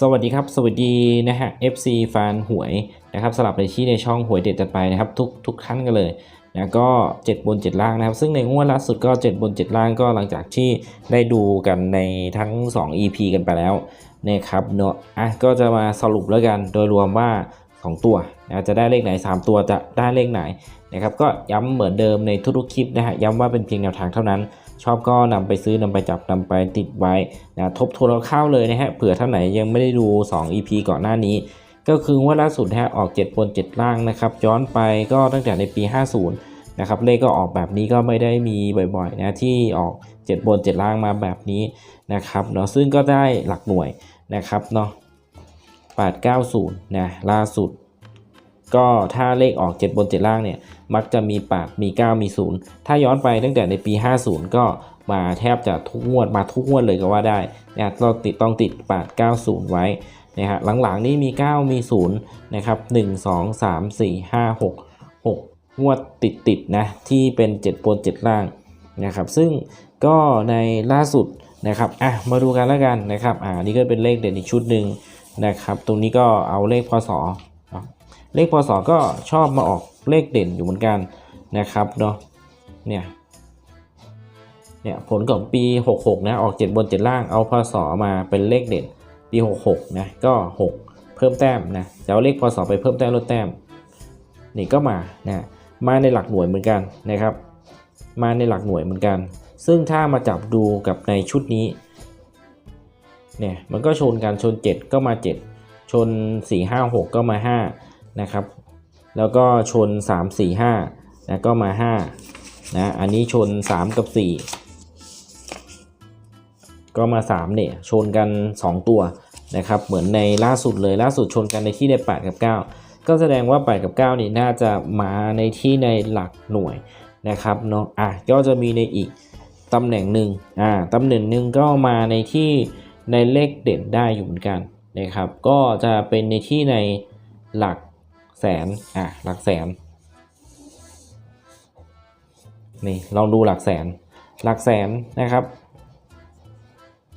สวัสดีครับ สวัสดีนะฮะ FC แฟนหวยนะครับสลับไปที่ในช่องหวยเด็ดจัดไปนะครับ ทุกทุกท่านกันเลยนะก็ 7 บน 7 ล่างนะครับ ซึ่งในงวดล่าสุดก็ 7 บน 7 ล่างก็หลังจากที่ได้ดูกันในทั้ง 2 EP กันไปแล้วนะครับเนาะอะก็จะมาสรุปแล้วกันโดยรวมว่า 2 ตัวนะจะได้เลขไหน 3 ตัวจะได้เลขไหนนะครับก็ย้ำเหมือนเดิมในทุกๆคลิปนะฮะย้ำว่าเป็นเพียงแนวทางเท่านั้น ชอบก็นำไปซื้อนำไปจับนำไปติดไว้นะทบทวนเราเข้าเลยนะฮะเผื่อท่านไหนยังไม่ได้ดู 2 EP ก่อนหน้านี้ ก็คือว่าล่าสุดนะฮะออก 7 บน 7 ล่างนะครับย้อนไปก็ตั้งแต่ในปี 50 นะครับเลขก็ออกแบบนี้ก็ไม่ได้มีบ่อยๆนะที่ออก 7 บน 7 ล่างมาแบบนี้นะครับเนาะซึ่งก็ได้หลักหน่วยนะครับเนาะ890นะล่าสุด ก็ถ้าเลขออก 7 บน 7 ล่างเนี่ย มักจะมี8มี 9 มี 0 ถ้าย้อนไปตั้งแต่ในปี 50 ก็มาแทบจะทุกงวดมาทุกงวดเลยก็ว่าได้นะเราติดต้องติด8 9 0 ไว้นะฮะหลังๆนี้มี 9 มี 0 นะครับ 1 2 3 4 5 6 6 งวดติดติดๆนะ ที่เป็น 7 บน 7 ล่างนะครับ ซึ่งก็ในล่าสุดนะครับ อะ มาดูกันแล้วกันนะครับ อ่า นี่ก็เป็นเลขเด่นอีกชุดหนึ่งนะครับ ตรงนี้ก็เอาเลขพศ เลขพศก็ชอบมาออกเลขเด่นอยู่เหมือนกันนะครับเนาะเนี่ยเนี่ยผลของปี 66 นะ ออก 7 บน 7 ล่างเอาพศมาเป็นเลขเด่นปี 66 นะก็ 6 เพิ่มแต้มนะจะเอาเลขพศไปเพิ่มแต้มลดแต้มนี่ก็มานะมาในหลักหน่วยเหมือนกันนะครับ มาในหลักหน่วยเหมือนกัน ซึ่งถ้ามาจับดูกับในชุดนี้เนี่ยมันก็ชนกันชน 7 ก็มา 7 ชน 4 5 6 ก็มา 5 นะครับ แล้วก็ชน 3 4 5นะก็มา5นะอันนี้ชน 3 กับ 4 ก็มา 3 เนี่ย ชนกัน 2 ตัวนะครับ เหมือนในล่าสุดเลยล่าสุดชนกันในที่ใน8กับ 9 ก็แสดงว่า 8 กับ 9 นี่น่าจะมาในที่ในหลักหน่วยนะครับเนาะอะก็จะมีในอีกตำแหน่งหนึ่งอ่าตำแหน่งหนึ่งก็มาในที่ในเลขเด่นได้อยู่เหมือนกันนะครับ ก็จะเป็นในที่ในหลัก แสนอะหลักแสน นี่ลองดูหลักแสน หลักแสนนะครับ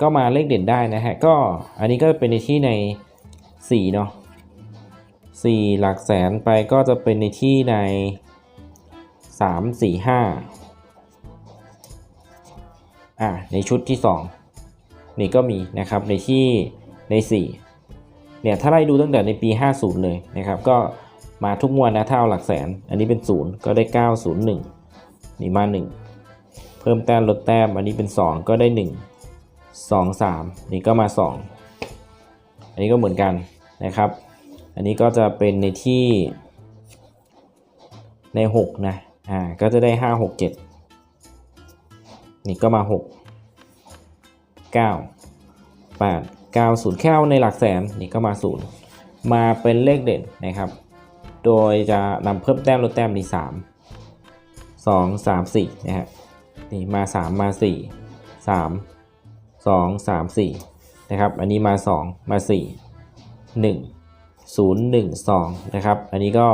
ก็มาเลขเด่นได้นะฮะก็อันนี้ก็เป็นในที่ใน4เนาะ4หลักแสนไปก็จะเป็นในที่ใน 3 4 5อะในชุดที่ 2 นี่ก็มีนะครับในที่ใน 4เนี่ยถ้าไล่ดูตั้งแต่ในปี 50 เลยนะครับ ก็ มาทุกงวดนะถ้าเอาหลักแสน อันนี้เป็น 0 ก็ได้ 901 นี่มา 1 เพิ่มแต้มลดแต้ม อันนี้เป็น 2 ก็ได้ 1 2 3 นี่ก็มา 2 อันนี้ก็เหมือนกันนะครับ อันนี้ก็จะเป็นในที่ใน 6 นะ อ่า ก็จะได้ 5 6 7 นี่ก็มา 6 9 8 9 0แค่เอาในหลักแสน นี่ก็มา 0 มาเป็นเลขเด่นนะครับ โดยจะนำเพิ่มแต้มลดแต้มนี่3 2 3 4นะฮะนี่มา 3 มา 4 3 2 3 4นะครับ อันนี้มา 2 มา 4 1 0 1 2นะครับ อันนี้ก็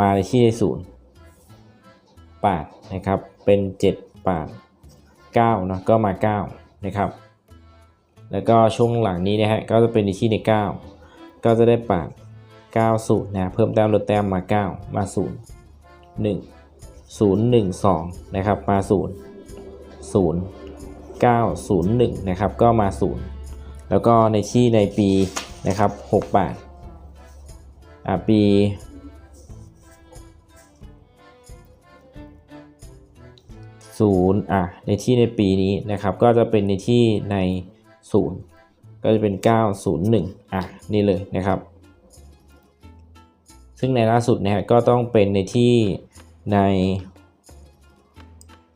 มาในที่0 8นะครับ เป็น 7 8 9เนาะ ก็มา 9 นะครับ แล้วก็ช่วงหลังนี้นะฮะ ก็จะเป็นในที่ใน 9 ก็จะได้ 8 9 0นะเพิ่มแต้มลดแต้มมา 9 มา 0 1 0 1 2นะครับมา 0 0 9 0 1นะครับก็มา 0 แล้วก็ในที่ในปีนะครับ68อ่าปีศูนย์อะในที่ในปีนี้นะครับก็จะเป็นในที่ใน 0 ก็จะเป็น 901อะนี่เลยนะครับ ซึ่งในล่าสุดนะฮะก็ต้องเป็นในที่ใน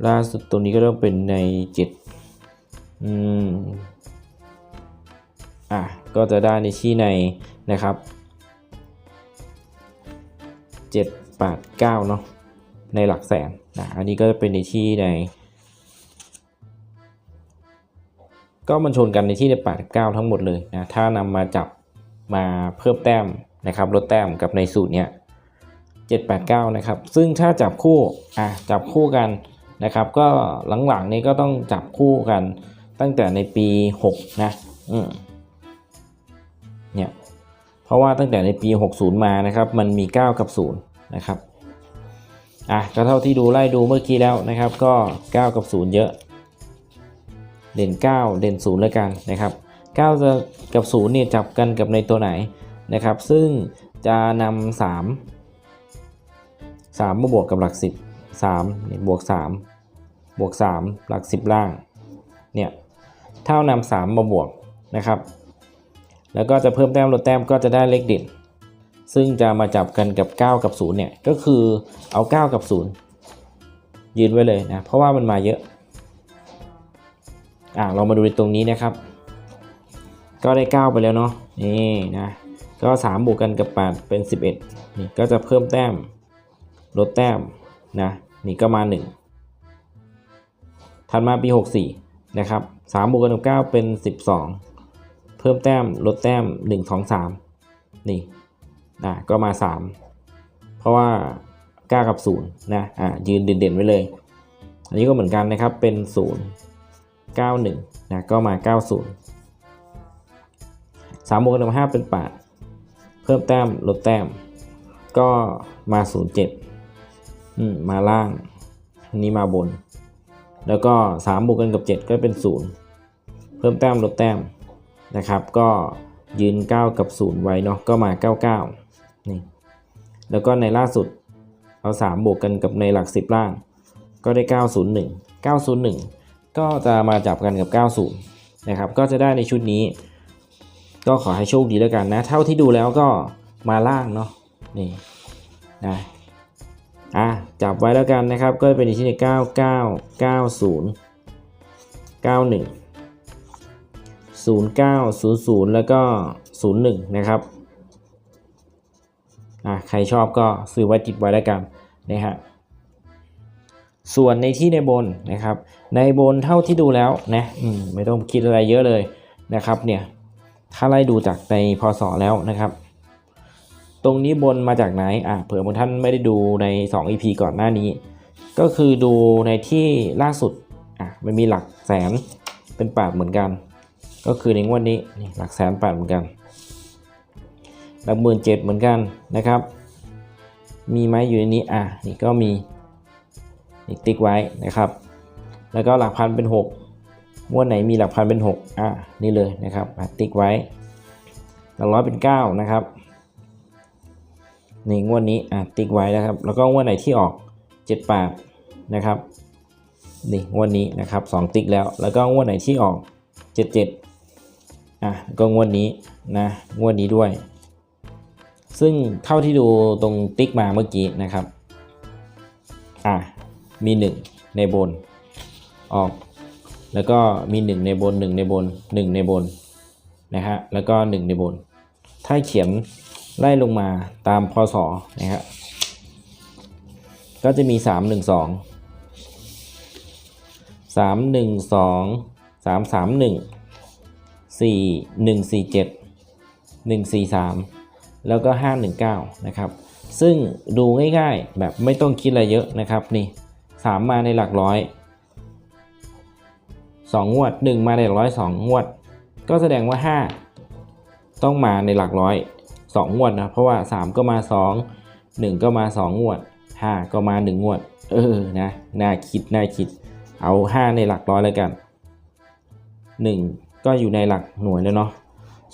ล่าสุดตรงนี้ก็ต้องเป็นใน7อืมอะก็จะได้ในที่ในนะครับ7 8 9เนาะในหลักแสนนะอันนี้ก็จะเป็นในที่ใน ก็มันชนกันในที่ใน8 9 ทั้งหมดเลยนะถ้านำมาจับมาเพิ่มแต้ม นะครับลดแต้มกับในสูตรเนี้ย7 8 9 นะครับ ซึ่งถ้าจับคู่อะจับคู่กันนะครับ ก็หลังๆนี้ก็ต้องจับคู่กันตั้งแต่ในปี 6 นะอืมเนี่ยเพราะว่าตั้งแต่ในปี 60 มานะครับ มันมี 9 กับ 0 นะครับอะก็เท่าที่ดูไล่ดูเมื่อกี้แล้วนะครับ ก็ 9 กับ 0 เยอะ เด่น 9 เด่น 0 แล้วกันนะครับ9จะกับ 0 เนี่ยจับกันกับในตัวไหน นะครับ ซึ่งจะนำ3 3มาบวกกับหลัก 10 3เนี่ยบวก 3 บวก 3 หลัก 10 ล่างเนี่ยเท่านำ3มาบวกนะครับ แล้วก็จะเพิ่มแต้มลดแต้มก็จะได้เลขเด่นซึ่งจะมาจับกันกับ 9 กับ 0 เนี่ย ก็คือเอา 9 กับ 0 ยืนไว้เลยนะ เพราะว่ามันมาเยอะ อะ เรามาดูในตรงนี้นะครับ ก็ได้ 9 ไปแล้วเนาะ นี่นะ ก็ 3 บวกกันกับ 8 เป็น 11 นี่ก็จะเพิ่มแต้ม ลดแต้มนะ นี่ก็มา 1 ถัดมาปี 64 นะครับ3บวกกันกับ 9 เป็น 12 เพิ่มแต้ม ลดแต้ม 1 2 3 นี่นะก็มา 3 เพราะว่า 9 กับ 0 นะ อ่า ยืนเด่นๆ ไว้เลย อันนี้ก็เหมือนกันนะครับ เป็น 0 91 นะ ก็มา 90 3บวกกันกับ5เป็น 8 เพิ่มแต้มลดแต้ม ก็มา 07อืมมาล่างอันนี้มาบน แล้วก็ 3 บวกกันกับ 7 ก็เป็น 0 เพิ่มแต้มลดแต้มนะครับ ก็ยืน 9 กับ 0 ไว้เนาะก็มา 99 นี่ แล้วก็ในล่าสุดเอา 3 บวกกันกับในหลัก 10 ล่าง ก็ได้ 901 901 ก็จะมาจับกันกับ 90 นะครับ ก็จะได้ในชุดนี้ ก็ขอให้โชคดีแล้วกันนะ เท่าที่ดูแล้วก็มาล่างเนาะนี่นะอะจับไว้แล้วกันนะครับ ก็เป็นที่ใน99 90 91 09 00 แล้วก็ 01 นะครับอะใครชอบก็ซื้อไว้ติดไว้แล้วกันนะฮะส่วนในที่ในบนนะครับ ในบนเท่าที่ดูแล้วนะอืมไม่ต้องคิดอะไรเยอะเลยนะครับเนี่ย ถ้าไล่ดูจากในพศแล้วนะครับ ตรงนี้บนมาจากไหนอะเผื่อบางท่านไม่ได้ดูใน 2 EP ก่อนหน้านี้ ก็คือดูในที่ล่าสุดอะมันมีหลักแสนเป็นปากเหมือนกัน ก็คือในงวดนี้นี่หลักแสนแปดเหมือนกัน หลักหมื่นเจ็ดเหมือนกันนะครับ มีไหมอยู่ในนี้อะนี่ก็มีนี่ติ๊กไว้นะครับ แล้วก็หลักพันเป็นหก งวดไหนมีหลักพันเป็นหกอะ นี่เลยนะครับ ติ๊กไว้หลักร้อยเป็นเก้านะครับนี่งวดนี้อะติ๊กไว้นะครับ แล้วก็งวดไหนที่ออก78นะครับนี่งวดนี้นะครับ 2 ติ๊กแล้ว แล้วก็งวดไหนที่ออก 77อะก็งวดนี้นะงวดนี้ด้วย ซึ่งเท่าที่ดูตรงติ๊กมาเมื่อกี้นะครับอะมี 1 ในบนออก แล้วก็มี 1 ในบน 1 ในบน 1 ในบนนะฮะแล้วก็ 1 ในบน ถ้าเขียนไล่ลงมาตามพศนะฮะก็จะมี 3 1 2 3 1 2 3 3 1 4 1 4 7 1 4 3 แล้วก็ 5 1 9 นะครับ ซึ่งดูง่ายๆแบบไม่ต้องคิดอะไรเยอะนะครับนี่ 3 มาในหลักร้อย 2 งวด 1 มาในหลักร้อย 2 งวด ก็แสดงว่า 5 ต้องมาในหลักร้อย 2 งวดนะ เพราะว่า 3 ก็มา 2 1 ก็มา 2 งวด 5 ก็มา 1 งวด เออ นะ น่าคิด น่าคิด เอา 5 ในหลักร้อยแล้วกัน 1 ก็อยู่ในหลักหน่วยแล้วเนาะ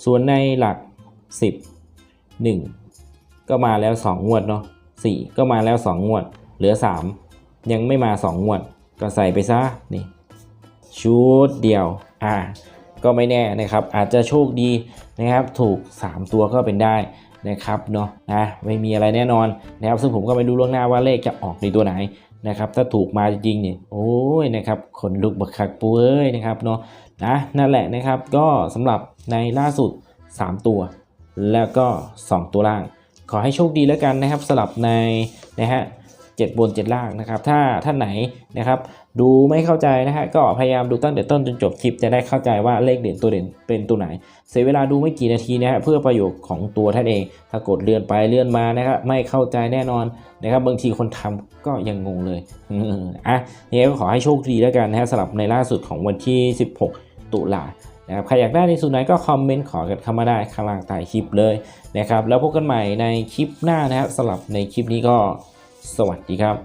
ส่วนในหลัก 10 1 ก็มาแล้ว 2 งวดเนาะ4ก็มาแล้ว 2 งวด เหลือ 3 ยังไม่มา 2 งวด ก็ใส่ไปซะ นี่ ชุดเดียวอ่าก็ไม่แน่นะครับ อาจจะโชคดีนะครับ ถูก 3 ตัวก็เป็นได้นะครับเนาะนะไม่มีอะไรแน่นอนนะครับ ซึ่งผมก็ไม่รู้ล่วงหน้าว่าเลขจะออกในตัวไหนนะครับ ถ้าถูกมาจริงๆเนี่ยโอ้ยนะครับขนลุกบักคักปูเอ้ยนะครับเนาะนะนั่นแหละนะครับ ก็สำหรับในล่าสุด 3 ตัว แล้วก็ 2 ตัวล่าง ขอให้โชคดีแล้วกันนะครับสลับในนะฮะ เจ็ดบนเจ็ดล่างนะครับ ถ้าท่านไหนนะครับดูไม่เข้าใจนะฮะก็พยายามดูตั้งแต่ต้นจนจบคลิปจะได้เข้าใจว่าเลขเด่นตัวเด่นเป็นตัวไหน เสียเวลาดูไม่กี่นาทีนะฮะเพื่อประโยชน์ของตัวท่านเอง ถ้ากดเลื่อนไปเลื่อนมานะครับไม่เข้าใจแน่นอนนะครับบางทีคนทำก็ยังงงเลยอะยังไงก็ขอให้โชคดีแล้วกันนะฮะสลับในล่าสุดของวันที่ 16 ตุลานะครับใครอยากได้ในสูตรไหนก็คอมเมนต์ขอกันเข้ามาได้ข้างล่างใต้คลิปเลยนะครับแล้วพบกันใหม่ในคลิปหน้านะครับสำหรับในคลิปนี้ก็ สวัสดีครับ